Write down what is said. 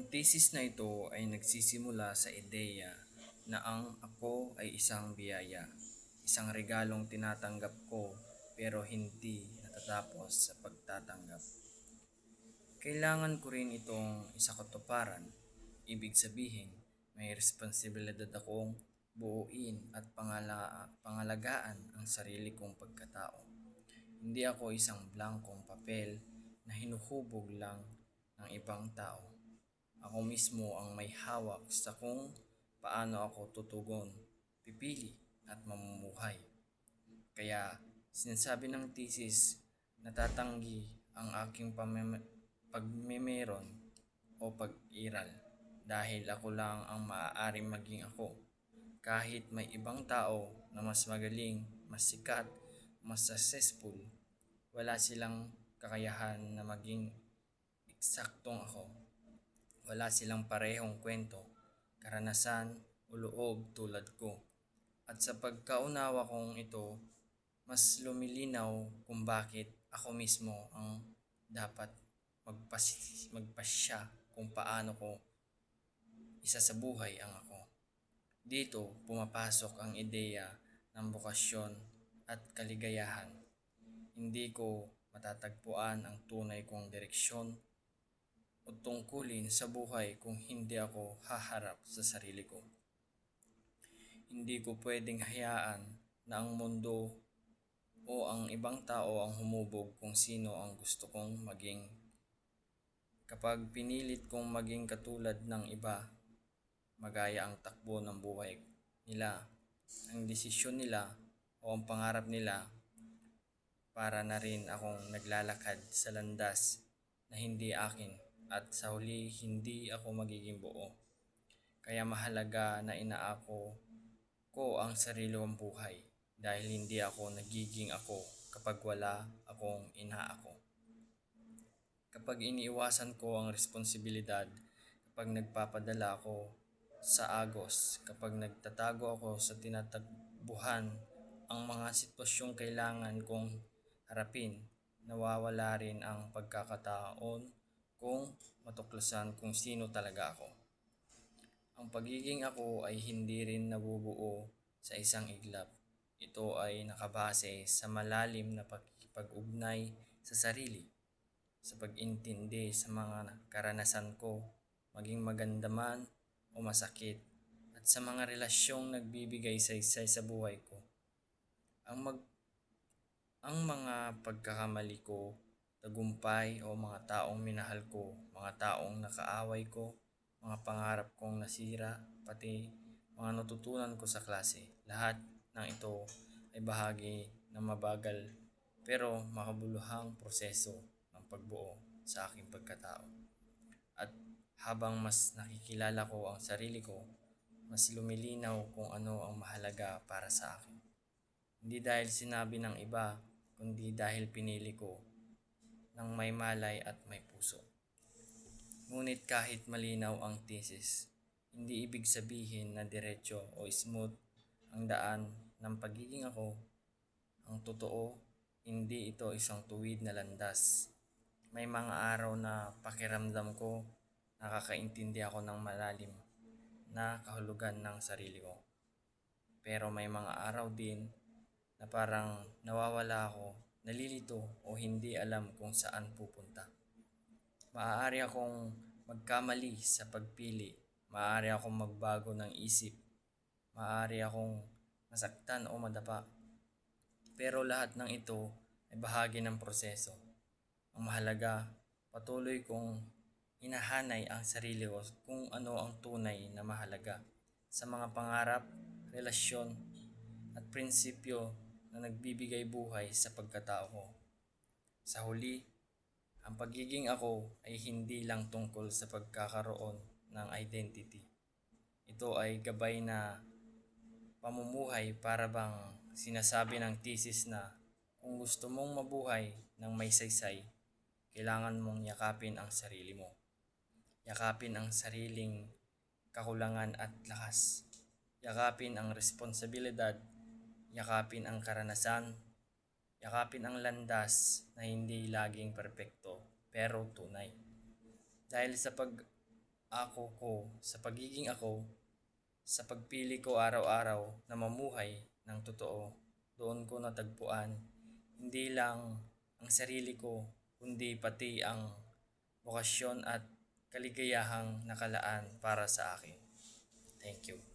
Ang thesis na ito ay nagsisimula sa ideya na ang ako ay isang biyaya, isang regalong tinatanggap ko pero hindi natatapos sa pagtatanggap. Kailangan ko rin itong isakatuparan. Ibig sabihin, may responsibilidad akong buuin at pangala- pangalagaan ang sarili kong pagkatao. Hindi ako isang blankong papel na hinuhubog lang ng ibang tao. Ako mismo ang may hawak sa kung paano ako tutugon, pipili at mamumuhay. Kaya sinasabi ng thesis, natatanggi ang aking pagmemeron o pag-iral dahil ako lang ang maaaring maging ako. Kahit may ibang tao na mas magaling, mas sikat, mas successful, wala silang kakayahan na maging eksaktong ako. Wala silang parehong kwento, karanasan o loob tulad ko. At sa pagkaunawa kong ito, mas lumilinaw kung bakit ako mismo ang dapat magpas magpasya kung paano ko isa sa buhay ang ako. Dito pumapasok ang ideya ng bokasyon at kaligayahan. Hindi ko matatagpuan ang tunay kong direksyon o tungkulin sa buhay kung hindi ako haharap sa sarili ko. Hindi ko pwedeng hayaan na ang mundo o ang ibang tao ang humubog kung sino ang gusto kong maging. Kapag pinilit kong maging katulad ng iba, magaya ang takbo ng buhay nila, ang desisyon nila o ang pangarap nila, para na rin akong naglalakad sa landas na hindi akin at sa huli hindi ako magiging buo. Kaya mahalaga na inaako ko ang sarili buhay dahil hindi ako nagiging ako kapag wala akong inaako. Kapag iniiwasan ko ang responsibilidad, kapag nagpapadala ako sa agos, kapag nagtatago ako sa tinatagbuhan ang mga sitwasyong kailangan kong harapin, nawawala rin ang pagkakataon kung matuklasan kung sino talaga ako. Ang pagiging ako ay hindi rin nabubuo sa isang iglap. Ito ay nakabase sa malalim na pakikipag-ugnay sa sarili, sa pag-intindi sa mga karanasan ko, maging maganda man o masakit, at sa mga relasyong nagbibigay saysay sa buhay ko. Ang mag ang mga pagkakamali ko, tagumpay o mga taong minahal ko, mga taong nakaaway ko, mga pangarap kong nasira, pati mga natutunan ko sa klase. Lahat ng ito ay bahagi ng mabagal pero makabuluhang proseso ng pagbuo sa aking pagkatao. At habang mas nakikilala ko ang sarili ko, mas lumilinaw kung ano ang mahalaga para sa akin. Hindi dahil sinabi ng iba, kundi dahil pinili ko ng may malay at may puso. Ngunit kahit malinaw ang thesis, hindi ibig sabihin na diretso o smooth ang daan ng pagiging ako. Ang totoo, hindi ito isang tuwid na landas. May mga araw na pakiramdam ko nakakaintindi ako ng malalim na kahulugan ng sarili ko. Pero may mga araw din na parang nawawala ako, nalilito o hindi alam kung saan pupunta. Maaari akong magkamali sa pagpili, maaari akong magbago ng isip, maaari akong masaktan o madapa. Pero lahat ng ito ay bahagi ng proseso. Ang mahalaga, patuloy kong hinahanay ang sarili ko kung ano ang tunay na mahalaga sa mga pangarap, relasyon, at prinsipyo na nagbibigay buhay sa pagkatao ko. Sa huli, ang pagiging ako ay hindi lang tungkol sa pagkakaroon ng identity. Ito ay gabay na pamumuhay para bang sinasabi ng thesis na kung gusto mong mabuhay ng may saysay, kailangan mong yakapin ang sarili mo. Yakapin ang sariling kakulangan at lakas. Yakapin ang responsibilidad yakapin ang karanasan, yakapin ang landas na hindi laging perpekto pero tunay. Dahil sa pag ako ko sa pagiging ako, sa pagpili ko araw-araw na mamuhay ng totoo, doon ko natagpuan hindi lang ang sarili ko, kundi pati ang bokasyon at kaligayahang nakalaan para sa akin. Thank you.